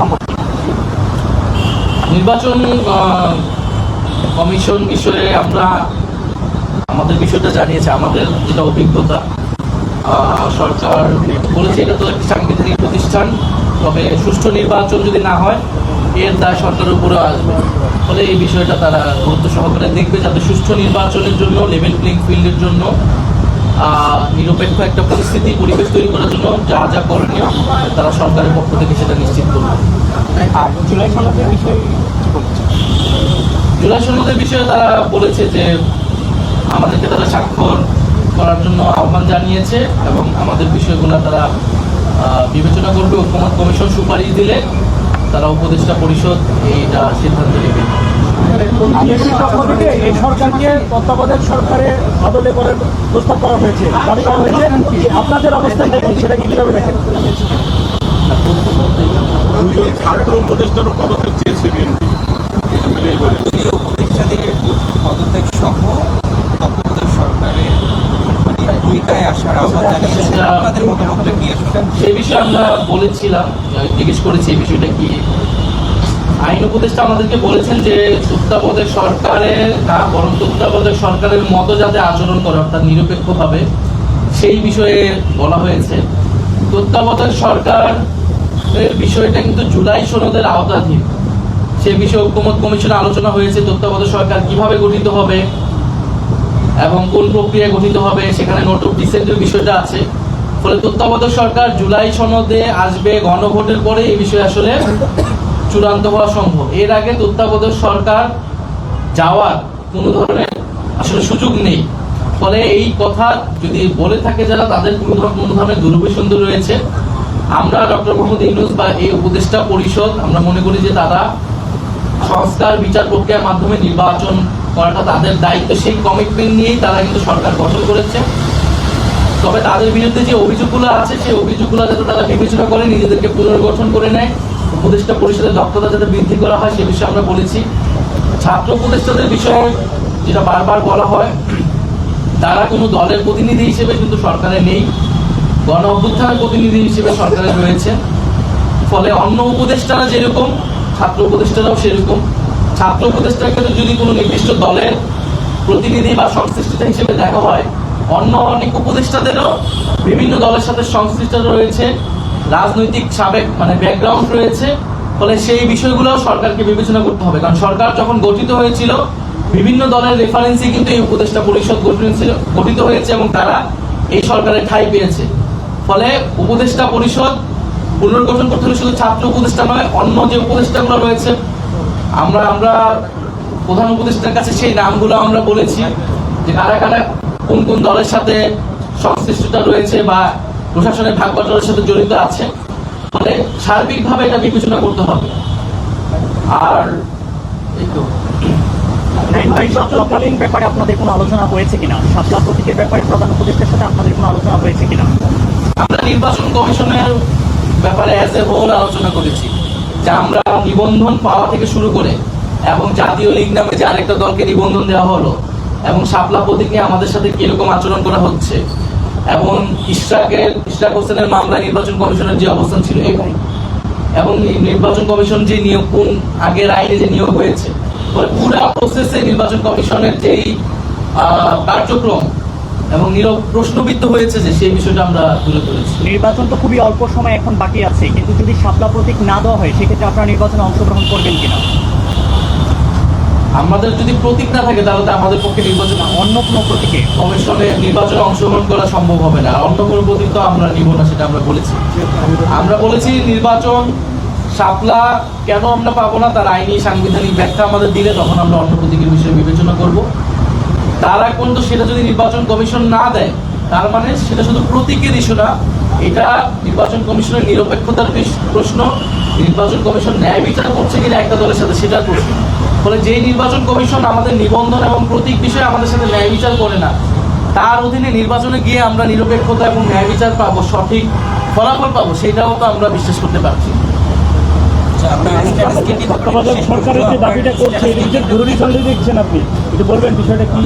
সম্পর্কে নির্বাচন কমিশন বিষয়ে আমরা আমাদের বিষয়টা জানিয়েছে, আমাদের যেটা অভিজ্ঞতা সরকার বলেছে, এটা তো একটি সাংবিধানিক প্রতিষ্ঠান, তবে সুষ্ঠু নির্বাচন যদি না হয়, এর দায় সরকারের উপরে আসবে। ফলে এই বিষয়টা তারা গুরুত্ব সহকারে দেখবে, যাতে সুষ্ঠু নির্বাচনের জন্য, লেভেল প্লেইং ফিল্ডের জন্য নিরপেক্ষ একটা পরিস্থিতি পরিবেশ তৈরি করার জন্য যা যা করণীয় তারা সরকারের পক্ষ থেকে সেটা নিশ্চিত করবে। জুলাই সনদের বিষয়ে জুলাই সনদের বিষয়ে তারা বলেছে যে আমাদেরকে তারা স্বাক্ষর করার জন্য আহ্বান জানিয়েছে এবং আমাদের বিষয়গুলো তারা বিবেচনা করবে। ঐক্যমত কমিশন সুপারিশ দিলে তারা উপদেষ্টা পরিষদ এইটা সিদ্ধান্ত নেবে। তত্ত্বাবধায়ক সরকারে বদলে করার প্রস্তাব করা হয়েছে। আপনাদের সেটা সরকারের ভূমিকায় আপনাদের বিষয়ে আমরা বলেছিলাম, জিজ্ঞেস করেছি এই বিষয়টা কি? আইন উপদেষ্টা আমাদেরকে বলেছেন যে তত্ত্বাবধায়ক সরকারের না বরং তত্ত্বাবধায়ক সরকারের মতো যাতে আচরণ করে, অর্থাৎ নিরপেক্ষভাবে, সেই বিষয়ে বলা হয়েছে। তত্ত্বাবধায়ক সরকার বিষয়টা কিন্তু জুলাই সনদের আওতাধীন। সে বিষয়ে ঐক্যমত কমিশনে আলোচনা হয়েছে তত্ত্বাবধায়ক সরকার কীভাবে গঠিত হবে এবং কোন প্রক্রিয়ায় গঠিত হবে, সেখানে নোট অফ ডিসেন্টের বিষয়টা আছে। ফলে তত্ত্বাবধায়ক সরকার জুলাই সনদে আসবে গণভোটের পরে, এই বিষয়ে আসলে চূড়ান্ত হওয়া সম্ভব। এর আগে তত্ত্বাবধায়ক সরকার যাওয়ার কোনো ধরনের আসলে সুযোগ নেই। ফলে এই কথা যদি বলে থাকে যারা, তাদের কোনো কোনো ধরনের দুরভিসন্ধি রয়েছে। আমরা ডক্টর মোহাম্মদ ইউনুস বা এই উপদেষ্টা পরিষদ, আমরা মনে করি যে তারা সংস্কার বিচার প্রক্রিয়ার মাধ্যমে নির্বাচন করাটা তাদের দায়িত্ব। সেই কমিটমেন্ট নিয়েই তারা কিন্তু সরকার গঠন করেছে। তবে তাদের বিরুদ্ধে যে অভিযোগগুলো আছে, সেই অভিযোগগুলো যাতে তারা বিবেচনা করে, নিজেদেরকে পুনর্গঠন করে নেয়। উপদেষ্টা পরিষদের দক্ষতা যাতে বৃদ্ধি করা হয় সে বিষয়ে আমরা বলেছি। ছাত্র উপদেষ্টাদের বিষয়ে যেটা বারবার বলা হয়, তারা কোনো দলের প্রতিনিধি হিসেবে কিন্তু সরকারে নেই, গণ অভ্যুত্থানের প্রতিনিধি হিসেবে সরকারে রয়েছে। ফলে অন্য উপদেষ্টারা যেরকম, ছাত্র উপদেষ্টারাও সেরকম। ছাত্র উপদেষ্টাকে যদি কোনো নির্দিষ্ট দলের প্রতিনিধি বা সংশ্লিষ্টতা হিসেবে দেখা হয়, অন্য অনেক উপদেষ্টাদেরও বিভিন্ন দলের সাথে সংশ্লিষ্টতা রয়েছে। রাজনৈতিক সাবেক মানে ব্যাকগ্রাউন্ড রয়েছে, ফলে সেই বিষয়গুলো সরকারকে বিবেচনা করতে হবে। কারণ সরকার যখন গঠিত হয়েছিল, বিভিন্ন দলের রেফারেন্সে কিন্তু এই উপদেষ্টা পরিষদ গঠিত হয়েছে এবং তারা এই সরকারের ঠাঁই পেয়েছে। ফলে উপদেষ্টা পরিষদ পুনর্গঠন করতে হলে শুধু ছাত্র উপদেষ্টা নয়, অন্য যে উপদেষ্টাগুলো রয়েছে, আমরা আমরা প্রধান উপদেষ্টার কাছে সেই নামগুলো আমরা বলেছি যে কারা কারা, কোন কোন দলের সাথে সংশ্লিষ্টতা রয়েছে বা প্রশাসনের ভাগ বাটোয়ারার সাথে জড়িত আছে। ফলে সার্বিকভাবে এটা বিবেচনা করতে হবে। আর এই তো। তৎকালীন ব্যাপারে আপনাদের কোনো আলোচনা হয়েছে কিনা? সাতলা প্রতীকের ব্যাপারে প্রধান উপদেষ্টার সাথে আপনাদের কোনো আলোচনা হয়েছে কিনা? আমরা নির্বাচন কমিশনের ব্যাপারে অ্যাজ এ হোল আলোচনা করেছি যে আমরা নিবন্ধন পাওয়া থেকে শুরু করে এবং জাতীয় লীগ নামে যে আরেকটা দলকে নিবন্ধন দেওয়া হলো এবং শাপলা প্রতীক নিয়ে আমাদের সাথে কীরকম আচরণ করা হচ্ছে এবং ইশরাকের ইশরাক হোসেনের মামলায় নির্বাচন কমিশনের যে অবস্থান ছিল এবং এবং নির্বাচন কমিশন যে নিয়োগ, কোন আগের আইনে যে নিয়োগ হয়েছে পুরা প্রসেসে নির্বাচন কমিশনের যেই কার্যক্রম এবং নিরব প্রশ্নবিদ্ধ হয়েছে যে সেই বিষয়টা আমরা তুলে ধরেছি। নির্বাচন তো খুবই অল্প সময় এখন বাকি আছে, কিন্তু যদি শাপলা প্রতীক না দেওয়া হয়, সেক্ষেত্রে আপনারা নির্বাচনে অংশগ্রহণ করবেন কিনা? আমাদের যদি প্রতীক না থাকে, তাহলে তো আমাদের পক্ষে নির্বাচন অন্য কোনো প্রতীকে কমিশনে নির্বাচনে অংশগ্রহণ করা সম্ভব হবে না। অন্য কোনো প্রতীক তো আমরা নিব না, সেটা আমরা বলেছি। আমরা বলেছি নির্বাচন শাপলা কেন আমরা পাবো না, তার আইনি সাংবিধানিক ব্যাখ্যা আমাদের দিলে তখন আমরা অন্য প্রতীকের বিষয়ে বিবেচনা করব। তার আগ পর্যন্ত সেটা যদি নির্বাচন কমিশন না দেয়, তার মানে সেটা শুধু প্রতীকের ইস্যু না, এটা নির্বাচন কমিশনের নিরপেক্ষতার প্রশ্ন। নির্বাচন কমিশন ন্যায় বিচার করছে কিনা একটা দলের সাথে, সেটার প্রশ্ন। ফলে যেই নির্বাচন কমিশন আমাদের নিবন্ধন এবং প্রতীক বিষয়ে আমাদের সাথে ন্যায় বিচার করে না তার অধীনে নির্বাচনে গিয়ে আমরা নিরপেক্ষতা এবং ন্যায় বিচার পাবো সঠিক ফলাফল পাবো সেটাও তো আমরা বিশ্বাস করতে পারছি। সরকারের যে দাবিটা করছে। জরুরি সন্ধি দেখছেন আপনি একটু বলবেন বিষয়টা কি?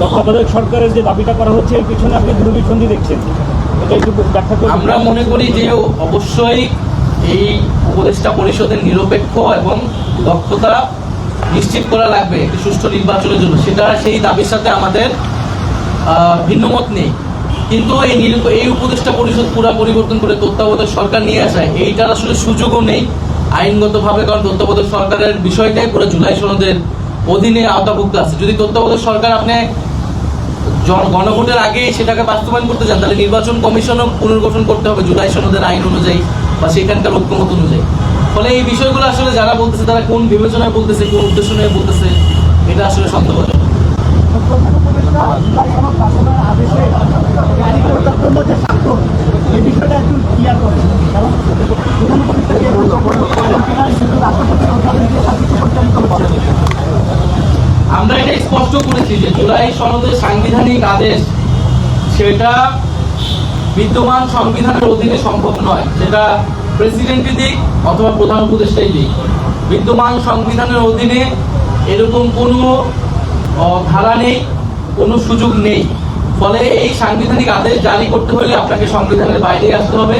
তত্ত্বাবধায়ক সরকারের যে দাবিটা করা হচ্ছে এর পিছনে আপনি জরুরি সন্ধি দেখছেন আমরা মনে করি যে অবশ্যই এই উপদেষ্টা পরিষদের নিরপেক্ষ এবং দক্ষতা নিশ্চিত করা লাগবে একটি সুষ্ঠু নির্বাচনের জন্য। সেটা সেই দাবির সাথে আমাদের ভিন্নমত নেই। কিন্তু এই এই উপদেষ্টা পরিষদ পুরা পরিবর্তন করে তত্ত্বাবধায়ক সরকার নিয়ে আসায় এইটার আসলে সুযোগও নেই আইনগতভাবে, কারণ তত্ত্বাবধায়ক সরকারের বিষয়টাই পুরো জুলাই সনদের অধীনে আওতাভুক্ত আছে। যদি তত্ত্বাবধায়ক সরকার আপনি গণভোটের আগে সেটাকে বাস্তবায়ন করতে চান, তাহলে নির্বাচন কমিশনও পুনর্গঠন করতে হবে জুলাই সনদের আইন অনুযায়ী বা সেখানকার ঐক্যমত অনুযায়ী। ফলে এই বিষয়গুলো আসলে যারা বলতেছে, তারা কোন বিবেচনায় বলতেছে, কোন উদ্দেশ্য নিয়ে বলতেছে, এটা আসলে সন্দেহজনক। প্রধান উপদেষ্টা জুলাই সনদ বাস্তবায়নের আদেশে জারি করার জন্য যে স্বাক্ষর এই বিষয়টা একটু ক্লিয়ার করেন কারণ প্রধান উপদেষ্টা যে বলছেন কিনা শুধু রাষ্ট্রপতি প্রধানমন্ত্রী শাসিত সঞ্চালিত বলে আমরা এটা স্পষ্ট করেছি যে জুলাই সনদের সাংবিধানিক আদেশ সেটা বিদ্যমান সংবিধানের অধীনে সম্ভব নয়। সেটা প্রেসিডেন্টের দিক অথবা প্রধান উপদেষ্টাই দিক বিদ্যমান সংবিধানের অধীনে এরকম কোনো ধারা নেই, কোনো সুযোগ নেই। ফলে এই সাংবিধানিক আদেশ জারি করতে হলে আপনাকে সংবিধানের বাইরে আসতে হবে।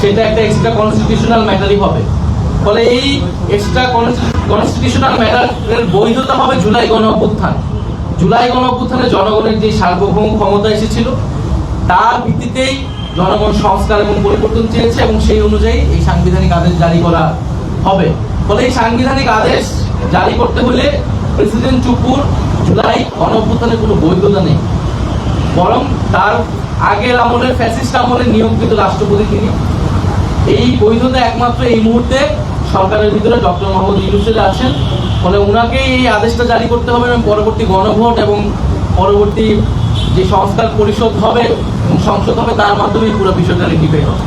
সেটা একটা এক্সট্রা কনস্টিটিউশনাল ম্যাটারই হবে। ফলে এই এক্সট্রা কনস্টিটিউশনাল ম্যাটারের বৈধতা হবে জুলাই গণ অভ্যুত্থান। জুলাই গণ অভ্যুত্থানে জনগণের যে সার্বভৌম ক্ষমতা এসেছিল, তার ভিত্তিতেই জনগণ সংস্কার এবং পরিবর্তন চেয়েছে এবং সেই অনুযায়ী এই সাংবিধানিক আদেশ জারি করা হবে। ফলে এই সাংবিধানিক আদেশ জারি করতে হলে প্রেসিডেন্ট চুপুর জুলাই গণ অভ্যুত্থানের কোনো বৈধতা নেই। বরং তার আগের আমলের ফ্যাসিস্ট আমলে নিয়োগকৃত রাষ্ট্রপতি তিনি। এই বৈধতা একমাত্র এই মুহূর্তে সরকারের ভিতরে ডক্টর মোহাম্মদ ইউনুসের আছেন। ফলে ওনাকেই এই আদেশটা জারি করতে হবে এবং পরবর্তী গণভোট এবং পরবর্তী যে সংস্কার পরিষদ হবে সংসদ হবে তার মাধ্যমে পুরো বিষয়টা রেটিফাই হবে